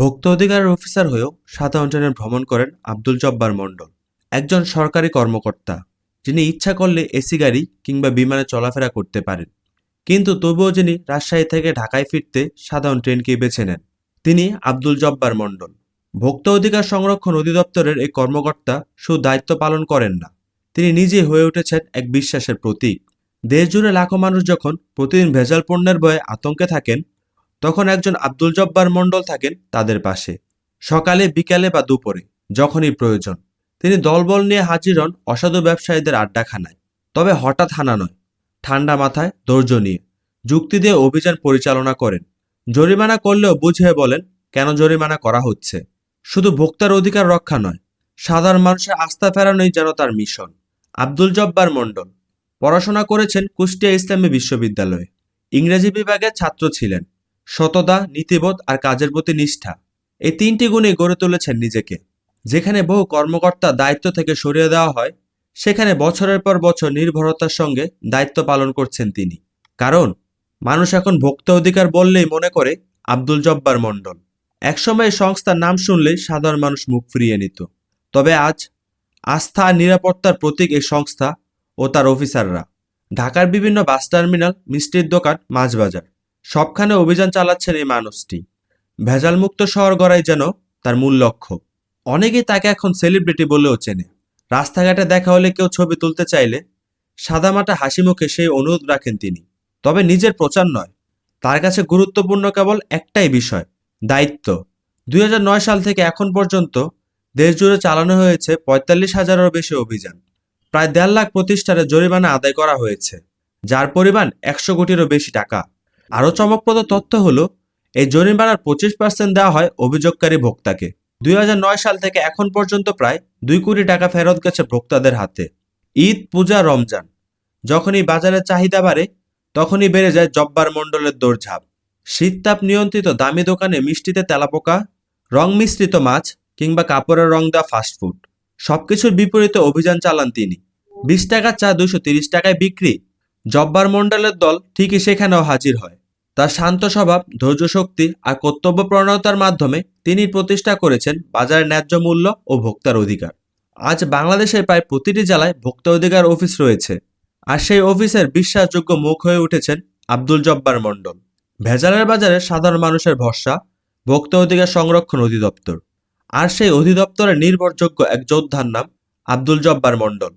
ভোক্তা অধিকারের অফিসার হয়েও সাধারণ ট্রেনে ভ্রমণ করেন আব্দুল জব্বার মণ্ডল। একজন সরকারি কর্মকর্তা, যিনি ইচ্ছা করলে এসি গাড়ি কিংবা বিমানে চলাফেরা করতে পারেন। কিন্তু তবুও যিনি রাজশাহী থেকে ঢাকায় ফিরতে সাধারণ ট্রেনকেই বেছে নেন, তিনি আব্দুল জব্বার মণ্ডল। ভোক্তা অধিকার সংরক্ষণ অধিদপ্তরের এই কর্মকর্তা শুধু দায়িত্ব পালন করেন না, তিনি নিজে হয়ে উঠেছেন এক বিশ্বাসের প্রতীক। দেশজুড়ে লাখো মানুষ যখন প্রতিদিন ভেজাল পণ্যের ভয়ে আতঙ্কে থাকেন তখন একজন আব্দুল জব্বার মণ্ডল থাকেন তাদের পাশে। সকালে, বিকালে বা দুপুরে, যখনই প্রয়োজন। তিনি দলবল নিয়ে হাজির হন অসাধু ব্যবসায়ীদের আড্ডাখানায়। তবে হঠাৎ হানা নয়। ঠান্ডা মাথায় ধৈর্য নিয়ে যুক্তি দিয়ে অভিযান পরিচালনা করেন। জরিমানা করলেও বুঝে বলেন, কেন জরিমানা করা হচ্ছে? শুধু ভোক্তার অধিকার রক্ষা নয়, সাধারণ মানুষের আস্থা ফেরানোই যেন তার মিশন। আব্দুল জব্বার মণ্ডল পড়াশোনা করেছেন কুষ্টিয়া ইসলামী বিশ্ববিদ্যালয়ে। ইংরেজি বিভাগের ছাত্র ছিলেন। সততা, নীতিবোধ আর কাজের প্রতি নিষ্ঠা। এই তিনটি গুণে গড়ে তুলেছেন নিজেকে। যেখানে বহু কর্মকর্তা দায়িত্ব থেকে সরিয়ে দেওয়া হয়, সেখানে বছরের পর বছর নির্ভরতার সঙ্গে দায়িত্ব পালন করছেন তিনি। কারণ, মানুষ এখন ভোক্তা অধিকার বললেই মনে করে আব্দুল জব্বার মণ্ডল। একসময় সংস্থার নাম শুনলেই সাধারণ মানুষ মুখ ফিরিয়ে নিত। তবে আজ, আস্থা আর নিরাপত্তার প্রতীক এই সংস্থা ও তার অফিসাররা। ঢাকার বিভিন্ন বাস টার্মিনাল, মিষ্টির দোকান, মাছ বাজার। সবখানে অভিযান চালাচ্ছেন এই মানুষটি। ভেজালমুক্ত শহর গড়াই যেন তার মূল লক্ষ্য। অনেকেই তাকে এখন সেলিব্রিটি বলেও চেনে। রাস্তাঘাটে দেখা হলে কেউ ছবি তুলতে চাইলে সাদামাটা হাসি মুখে সেই অনুরোধ রাখেন তিনি। তবে নিজের প্রচার নয়, তার কাছে গুরুত্বপূর্ণ কেবল একটাই বিষয়, দায়িত্ব। দুই হাজার নয় সাল থেকে এখন পর্যন্ত দেশজুড়ে চালানো হয়েছে পঁয়তাল্লিশ হাজারেরও বেশি অভিযান। প্রায় দেড় লাখ প্রতিষ্ঠানে জরিমানা আদায় করা হয়েছে, যার পরিমাণ একশো কোটিরও বেশি টাকা। আরও চমকপ্রদ তথ্য হলো, এই জরিমানার পঁচিশ পার্সেন্ট দেওয়া হয় অভিযোগকারী ভোক্তাকে। দুই হাজার নয় সাল থেকে এখন পর্যন্ত প্রায় দুই কোটি টাকা ফেরত গেছে ভোক্তাদের হাতে। ঈদ, পূজা, রমজান। যখনই বাজারের চাহিদা বাড়ে, তখনই বেড়ে যায় জব্বার মণ্ডলের দৌড়ঝাঁপ। শীততাপ নিয়ন্ত্রিত দামি দোকানে মিষ্টিতে তেলাপোকা, রং মিশ্রিত মাছ, কিংবা কাপড়ের রং দেওয়া ফাস্টফুড সবকিছুর বিপরীতে অভিযান চালান তিনি। বিশ টাকার চা দুশো তিরিশ টাকায় বিক্রি। জব্বার মণ্ডলের দল ঠিকই সেখানেও হাজির হয়। তার শান্ত স্বভাব, ধৈর্য শক্তি আর কর্তব্যপ্রণতার মাধ্যমে তিনি প্রতিষ্ঠা করেছেন বাজারের ন্যায্য মূল্য ও ভোক্তার অধিকার। আজ বাংলাদেশের প্রায় প্রতিটি জেলায় ভোক্তা অধিকার অফিস রয়েছে আর সেই অফিসের বিশ্বাসযোগ্য মুখ হয়ে উঠেছেন আব্দুল জব্বার মণ্ডল। ভেজালের বাজারে সাধারণ মানুষের ভরসা, ভোক্তা অধিকার সংরক্ষণ অধিদপ্তর। আর সেই অধিদপ্তরের নির্ভরযোগ্য এক যোদ্ধার নাম আব্দুল জব্বার মণ্ডল।